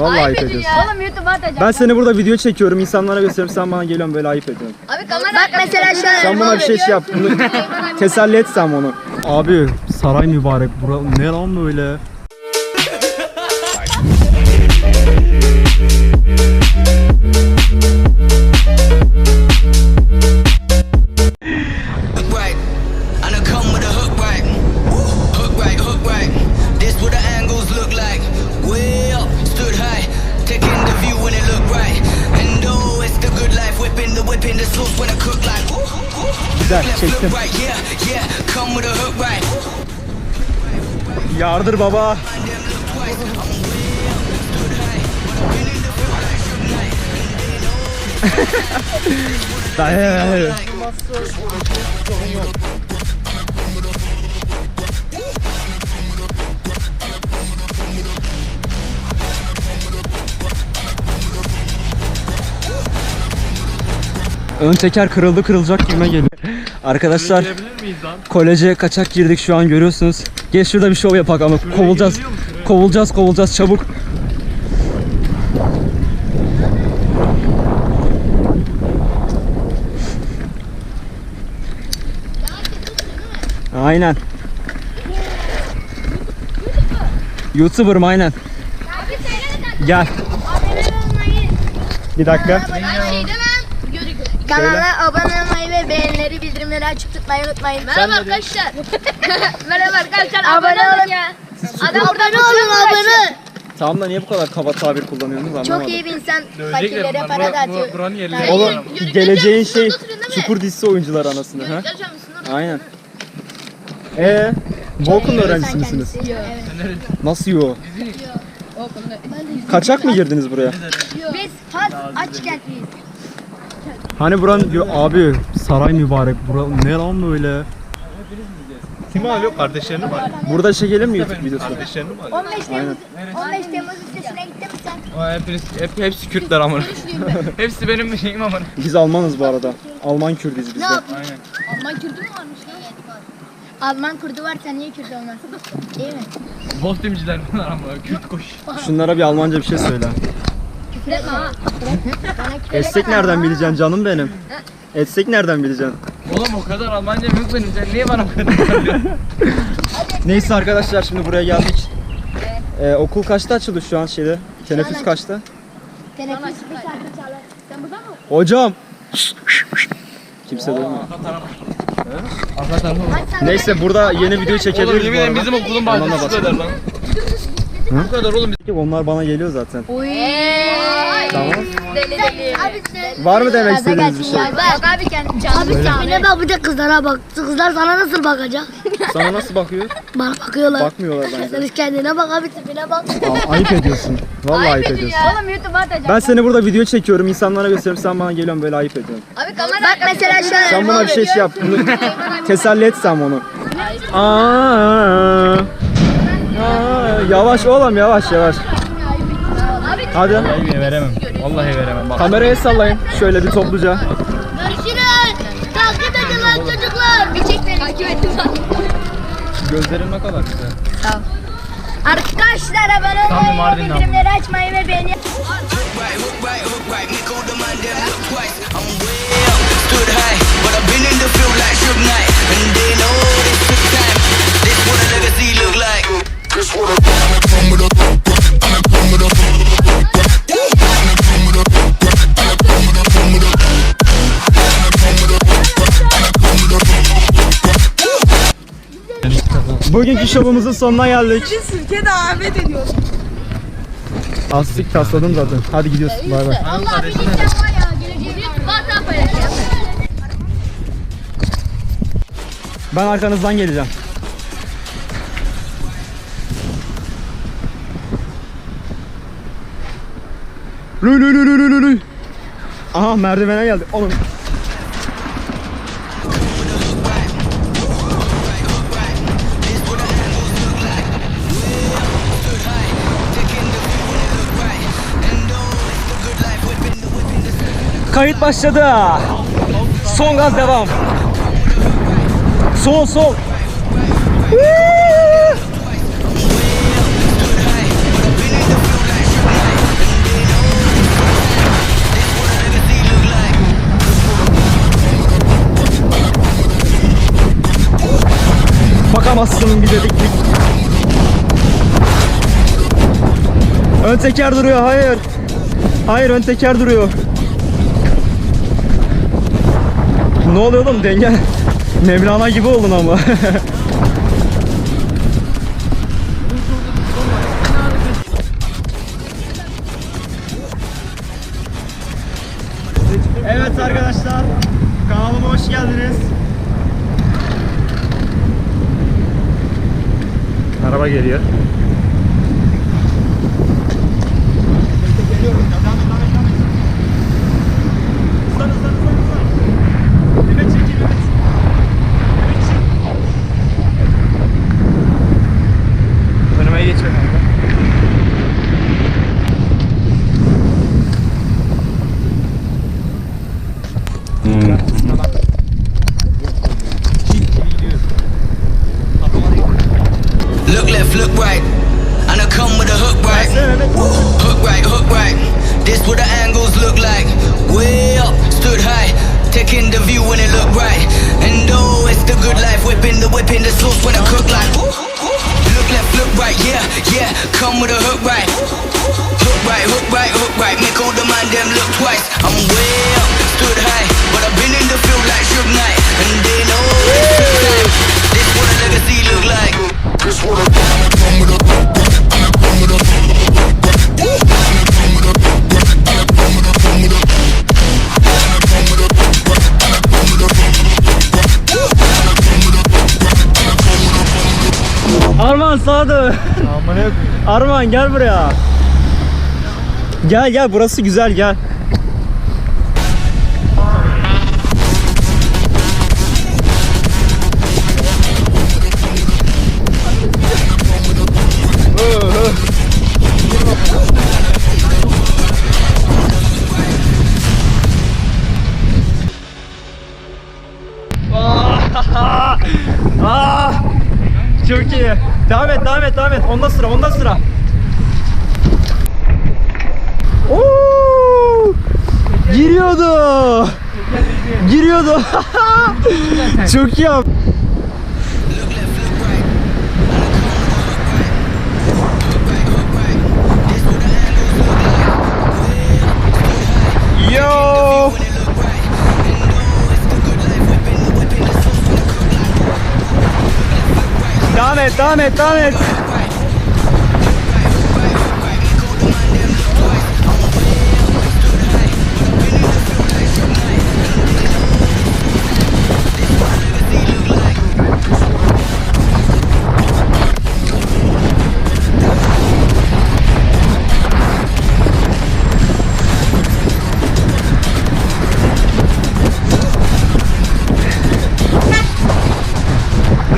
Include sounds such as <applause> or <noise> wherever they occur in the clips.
Vallahi ayıp ediyorsun. Oğlum YouTube'a atacağım. Ben seni burada video çekiyorum, insanlara gösteriyorum. Sen bana geliyorsun böyle ayıp ediyorsun. Abi kamera Bak mesela şöyle. Sen bana bir şey şey yap. Bunu teselli et sen onu. Abi saray mübarek. Bura ne lan böyle? Right. Yardır baba. <laughs> Dayı. Ön teker kırıldı kırılacak gibime geliyor. Arkadaşlar koleje kaçak girdik şu an görüyorsunuz. Gel şurada bir şov yapak ama kovulacağız. Kovulacağız kovulacağız çabuk. Aynen. YouTuber'ım aynen. Gel. Bir dakika. Kanala abone olmayı ve beğenileri bildirimleri açıp tutmayı unutmayın. Merhaba arkadaşlar. <laughs> Merhaba arkadaşlar. Abone olun ya. Adam abone olun abone. Tamam da niye bu kadar kaba tabir kullanıyorsunuz anlamadım. Çok iyi bir insan fakirlere para dağıtıyor. Hayır. Oğlum geleceğin şey çukur dizisi oyuncular anasını ha? Aynen. Ee, bu okulun öğrencisi misiniz? Evet. Nasıl yo? Kaçak mı girdiniz buraya? Biz aç kentliyiz. Hani buranın diyor abi saray mübarek. Bura ne lan böyle? Kimi alıyor? Kardeşlerini mi alıyor? Burada çekelim mi YouTube videosu? Kardeşlerini mi alıyor? 15 Temmuz 15 Temmuz listesine gittin mi sen? Aa, hepiniz, hep, hepsi Kürtler amına. <laughs> hepsi benim şeyim amına. Biz Almanız bu arada. Alman Kürdüz biz de. Aynen. Alman kurdu varsa niye Kürt olmaz? Değil mi? Bostimciler bunlar amına. Kürt koş. Şunlara bir Almanca bir şey söyle. Etme ha. Etsek nereden bileceksin canım benim? Etsek nereden bileceksin? Oğlum o kadar Almanca yok benim. Sen niye bana bu kadar? <laughs> Neyse arkadaşlar şimdi buraya geldik. Ee, okul kaçta açıldı şu an şeyde? Teneffüs kaçta? Teneffüs bir şarkı çalar. Sen burada mı? Hocam. Kimse duymuyor. Arka tarafa bak. Neyse burada yeni video Oğlum çekebiliriz bu yemin ederim arada. bizim okulun bahçesi şu bak. kadar lan. Bu kadar oğlum. Onlar bana geliyor zaten. Uy. Tamam. Deli deli. Abi sen. Var mı demek istediğiniz bir şey? Bak abi kendi canlı. Abi Tipine bak bir de kızlara bak. Kızlar sana nasıl bakacak? Sana nasıl bakıyor? <laughs> Bana bakıyorlar. Bakmıyorlar bence. Sen kendine bak abi tipine bak. Aa, ayıp ediyorsun. Vallahi ayıp ediyorsun. Oğlum YouTube'a atacağım. Ben seni burada video çekiyorum, insanlara gösteriyorum. Sen bana geliyorsun böyle ayıp ediyorsun. Abi kamera Bak mesela şöyle. Sen bana bir şey şey yap. Bunu teselli et sen onu. Aa, aa, yavaş oğlum yavaş yavaş. Hadi Vallahi veremem. Vallahi veremem. Bak. kameraya sallayın şöyle bir topluca. Görüşürüz. Takip edin lan çocuklar. Beni. Takip ettim Gözlerin ne kadar güzel. Arkadaşlar abone Tam bir olmayı, bildirimleri açmayı ve beğeni Right, hook right, Bugünkü şovumuzun sonuna geldik. Biz sirke davet ediyoruz. Astik tasladım zaten. Hadi gidiyoruz. Bay bay. Ya geleceği WhatsApp paylaşacağım. Ben arkanızdan geleceğim. Lü lü lü lü lü lü. Aha merdivene geldi. Oğlum. Kayıt başladı. Son gaz devam. Sol sol. Bakamazsın bir dedik. Ön teker duruyor hayır. Hayır ön teker duruyor. Ne oluyor oğlum denge? Mevlana gibi oldun ama. <laughs> evet arkadaşlar. Kanalıma hoş geldiniz. Araba geliyor. Left, look right. And I come with a hook right. Hook right, hook right. This what the angles look like. Way up, stood high. Taking the view when it look right. And oh, it's the good life. Whipping the whipping the sauce when I cook like. Look left, look right, yeah, yeah. Come with a hook right. Hook right, hook right, hook right. Make all the man them look twice. I'm way Arman sağa dön. Arman gel buraya. Gel gel burası güzel gel. Onda sıra, onda sıra. Oo! Giriyordu. Giriyordu. <laughs> Çok iyi. abi. Yo! Devam et, devam et, devam et.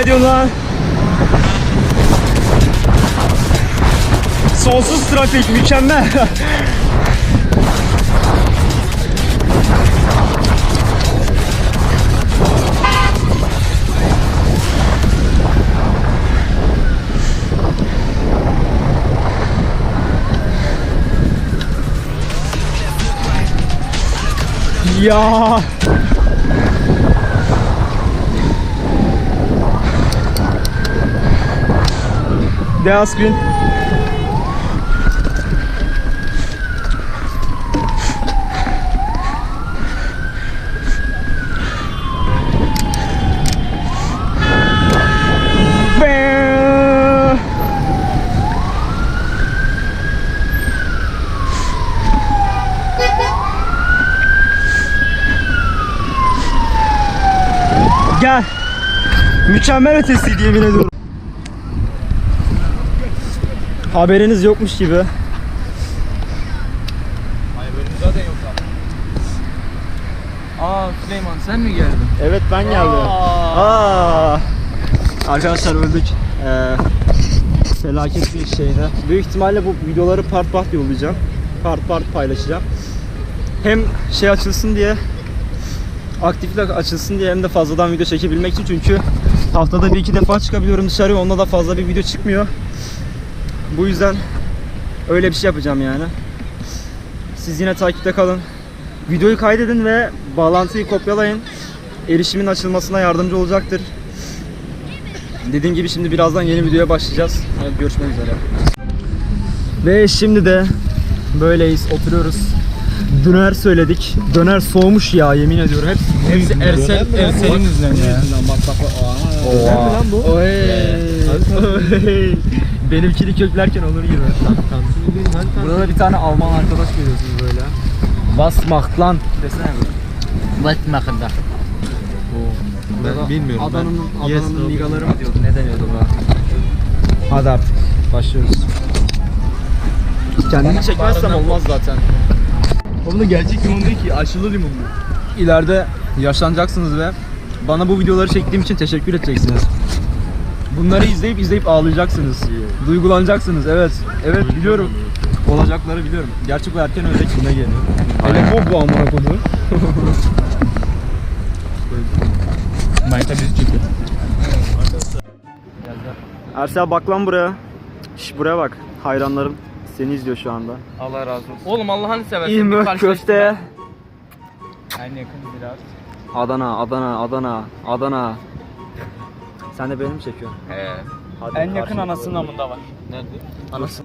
Ne diyorsun lan? Sonsuz trafik mükemmel. <laughs> ya. Deaspin. Gel. Mükemmel ötesiydi yemin ediyorum. Haberiniz yokmuş gibi. Benim zaten yok abi. Aa Süleyman sen mi geldin? Evet ben geldim. Aa. Arkadaşlar öldük. Ee, felaket bir şeyde. Büyük ihtimalle bu videoları part part yollayacağım. Part part paylaşacağım. Hem şey açılsın diye aktiflik açılsın diye hem de fazladan video çekebilmek için çünkü haftada bir iki defa çıkabiliyorum dışarıya onda da fazla bir video çıkmıyor. Bu yüzden öyle bir şey yapacağım yani. Siz yine takipte kalın. Videoyu kaydedin ve bağlantıyı kopyalayın. Erişimin açılmasına yardımcı olacaktır. Dediğim gibi şimdi birazdan yeni videoya başlayacağız. Evet, görüşmek üzere. Ve şimdi de böyleyiz, oturuyoruz. Döner söyledik. Döner soğumuş ya yemin ediyorum. Hep hepsi Ersel Ersel'in yüzünden ya. Bak bak bak. Oha. mi lan bu? Oy. Benimkini köklerken olur gibi. Burada da bir tane Alman arkadaş görüyorsunuz böyle. Was macht lan? Desene bir. What makında? Ben bilmiyorum. Adana'nın Yes, Adana'nın no. ligaları mı diyordu? Ne deniyordu buna? Hadi artık. Başlıyoruz. Kendini çekmezsem olmaz zaten. Oğlum da gerçek limon değil ki aşılı limon bu. İleride yaşlanacaksınız ve bana bu videoları çektiğim için teşekkür edeceksiniz. Bunları izleyip izleyip ağlayacaksınız. Duygulanacaksınız. Evet. Evet biliyorum. Olacakları biliyorum. Gerçi bu erken ölecek kime geliyor. Hele bu bu amına kodu. <laughs> Mayta bizi çekiyor. Ersel bak lan buraya. Şş buraya bak. Hayranlarım seni izliyor şu anda. Allah razı olsun. Oğlum Allah'ını seversen. Karşılaştık köfte? Aynı yakın biraz. Adana, Adana, Adana, Adana. Sen de beni mi çekiyorsun? He. Hadi En yakın karşılıklı. anasının amında var. Anası.